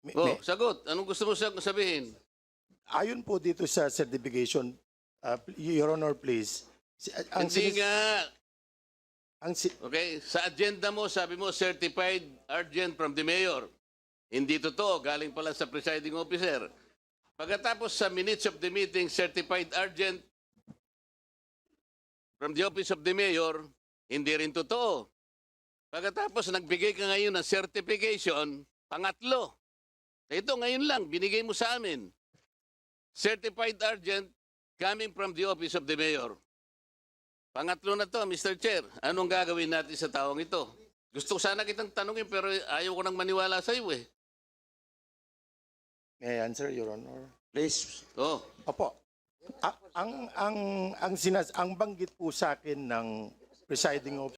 May- Oh, may- sagot. Anong gusto mo sab- sabihin? ayon po dito sa certification, uh, Your Honor, please. Si- Ang, Hindi sinis- nga. ang si- Okay? Sa agenda mo, sabi mo, certified urgent from the mayor. Hindi totoo. Galing pala sa presiding officer. Pagkatapos sa minutes of the meeting, certified urgent from the office of the mayor, hindi rin totoo. Pagkatapos nagbigay ka ngayon ng certification, pangatlo. Ito ngayon lang, binigay mo sa amin. Certified urgent coming from the office of the mayor. Pangatlo na to, Mr. Chair. Anong gagawin natin sa taong ito? Gusto ko sana kitang tanungin pero ayaw ko nang maniwala sa iyo eh. may I answer, Your Honor? Please. Oh, Opo. A- ang ang ang sinas ang banggit po sa akin ng presiding officer